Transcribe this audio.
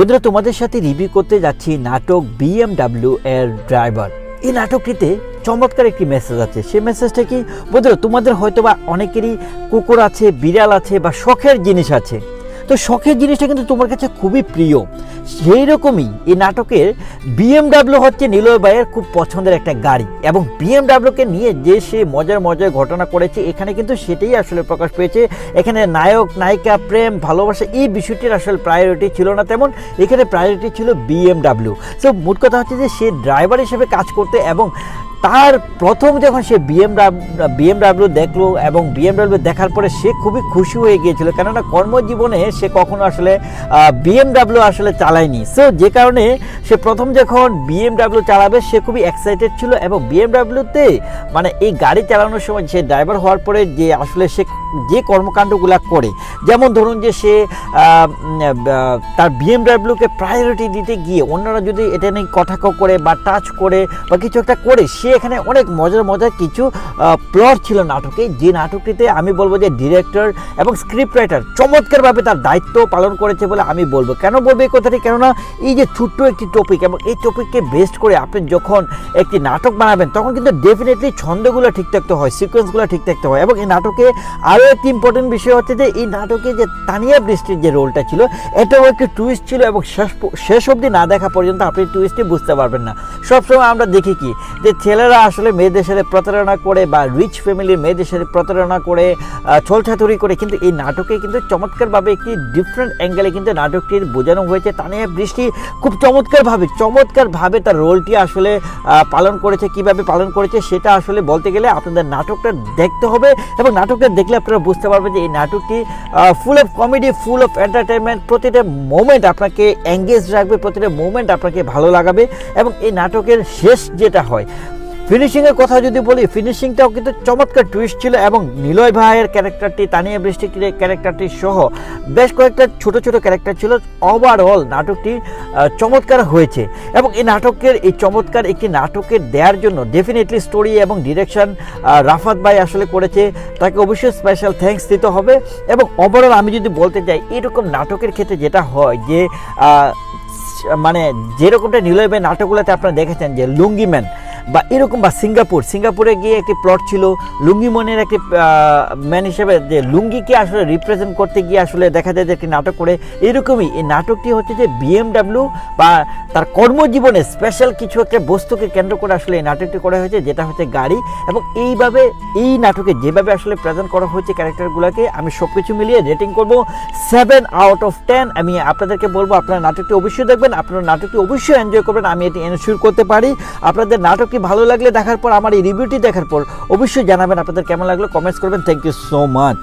বন্ধুরা, তোমাদের সাথে রিভিউ করতে যাচ্ছি নাটক বিএমডাব্লিউ এর ড্রাইভার এই নাটকটিতে চমৎকার একটি মেসেজ আছে। সেই মেসেজটা কি? বন্ধুরা, তোমাদের হয়তোবা অনেকেরই কুকুর আছে, বিড়াল আছে বা শখের জিনিস আছে। তো শখের জিনিসটা কিন্তু তোমার কাছে খুবই প্রিয়। সেই রকমই এই নাটকের বিএমডাব্লিউ হচ্ছে নিলয় ভাইয়ের খুব পছন্দের একটা গাড়ি এবং বিএমডাব্লিউকে নিয়ে যে সে মজার মজার ঘটনা করেছে, এখানে কিন্তু সেটাই আসলে প্রকাশ পেয়েছে। এখানে নায়ক, নায়িকা, প্রেম, ভালোবাসা এই বিষয়টির আসলে প্রায়োরিটি ছিল না তেমন, এখানে প্রায়োরিটি ছিল বিএমডাব্লিউ সো মোট কথা হচ্ছে যে সে ড্রাইভার হিসেবে কাজ করতে এবং তার প্রথম যখন সে বিএমডাব্লিউ বিএমডাব্লিউ দেখল এবং বিএমডাব্লিউ দেখার পরে সে খুবই খুশি হয়ে গিয়েছিল। কেননা কর্মজীবনে সে কখনো আসলে বিএমডাব্লিউ আসলে চালায়নি। সো যে কারণে সে প্রথম যখন বিএমডাব্লিউ চালাবে, সে খুবই এক্সাইটেড ছিল এবং বিএমডাব্লিউতে মানে এই গাড়ি চালানোর সময় সে ড্রাইভার হওয়ার পরে যে আসলে সে যে কর্মকাণ্ডগুলো করে, যেমন ধরুন যে সে তার বিএমডাব্লিউকে প্রায়োরিটি দিতে গিয়ে অন্যরা যদি এটা নিয়ে কটাক্ষ করে বা টাচ করে বা কিছু একটা করে, সে এখানে অনেক মজার মজার কিছু প্লট ছিল নাটকে। যে নাটকটিতে আমি বলব যে ডিরেক্টর এবং স্ক্রিপ্ট রাইটার চমৎকারভাবে তার দায়িত্ব পালন করেছে বলে আমি বলব। কেন বলব এই কথাটি? কেননা এই যে ছোট্ট একটি টপিক এবং এই টপিককে বেস্ট করে আপনি যখন একটি নাটক বানাবেন, তখন কিন্তু ডেফিনেটলি ছন্দগুলো ঠিক থাকতে হয় সিকোয়েন্সগুলো ঠিক থাকতে হয় এবং এই নাটকে আরও একটি ইম্পর্টেন্ট বিষয় হচ্ছে যে এই নাটকে যে তানিয়া বৃষ্টির যে রোলটা ছিল, এটাও একটি টুইস্ট ছিল এবং শেষ শেষ অবধি না দেখা পর্যন্ত আপনি টুইস্টটি বুঝতে পারবেন না। সবসময় আমরা দেখি কি? যে ছেলেরা আসলে মেয়েদের সাথে প্রতারণা করে বা রিচ ফ্যামিলির মেয়েদের সাথে প্রতারণা করে ছলছাতুরি করে, কিন্তু এই নাটকে কিন্তু চমৎকারভাবে একটি ডিফারেন্ট অ্যাঙ্গেলে কিন্তু নাটকটির বোঝানো হয়েছে। তানিয়া বৃষ্টি খুব চমৎকারভাবে চমৎকারভাবে তার রোলটি আসলে পালন করেছে, কীভাবে পালন করেছে সেটা আসলে বলতে গেলে আপনাদের নাটকটা দেখতে হবে এবং নাটকটা দেখলে আপনারা বুঝতে পারবেন যে এই নাটকটি full of comedy full of entertainment প্রতিটা মোমেন্ট আপনাকে এঙ্গেজ রাখবে, প্রতিটা মোমেন্ট আপনাকে ভালো লাগাবে এবং এই নাটকের শেষ যেটা হয় ফিনিশিংয়ের কথা যদি বলি ফিনিশিংটাও কিন্তু চমৎকার টুইস্ট ছিল এবং নিলয় ভাইয়ের ক্যারেক্টারটি, তানিয়া বৃষ্টির ক্যারেক্টারটি সহ বেশ কয়েকটা ছোট ছোট ক্যারেক্টার ছিল। ওভারঅল নাটকটি চমৎকার হয়েছে এবং এই নাটকের, এই চমৎকার একটি নাটকের দেওয়ার জন্য ডেফিনেটলি স্টোরি এবং ডিরেকশন রাফাত ভাই আসলে করেছে। তাকে অবশ্যই স্পেশাল থ্যাঙ্কস দিতে হবে এবং ওভারঅল আমি যদি বলতে চাই, এরকম নাটকের ক্ষেত্রে যেটা হয় যে মানে যেরকমটা নিলয় ভাই নাটকগুলোতে আপনারা দেখেছেন যে লুঙ্গিম্যান বা এরকম বা সিঙ্গাপুর, সিঙ্গাপুরে গিয়ে একটি প্লট ছিল লুঙ্গি মনের একটি ম্যান হিসেবে যে লুঙ্গিকে আসলে রিপ্রেজেন্ট করতে গিয়ে আসলে দেখা যায় যে একটি নাটক করে। এরকমই এই নাটকটি হচ্ছে যে বিএমডাব্লিউ বা তার কর্মজীবনে স্পেশাল কিছু একটা বস্তুকে কেন্দ্র করে আসলে এই নাটকটি করা হয়েছে, যেটা হচ্ছে গাড়ি। এবং এইভাবে, এই নাটকে যেভাবে আসলে প্রেজেন্ট করা হয়েছে ক্যারেক্টারগুলোকে আমি সব কিছু মিলিয়ে রেটিং করব সেভেন আউট অফ টেন আমি আপনাদেরকে বলব, আপনারা নাটকটি অবশ্যই দেখবেন, আপনারা নাটকটি অবশ্যই এনজয় করবেন, আমি এটি এনশিওর করতে পারি। আপনাদের নাটকটি ভালো লাগলে দেখার পর, আমার এই রিভিউটি দেখার পর অবশ্যই জানাবেন। আপনাদের কেমন লাগল? কমেন্টস করবেন। Thank you so much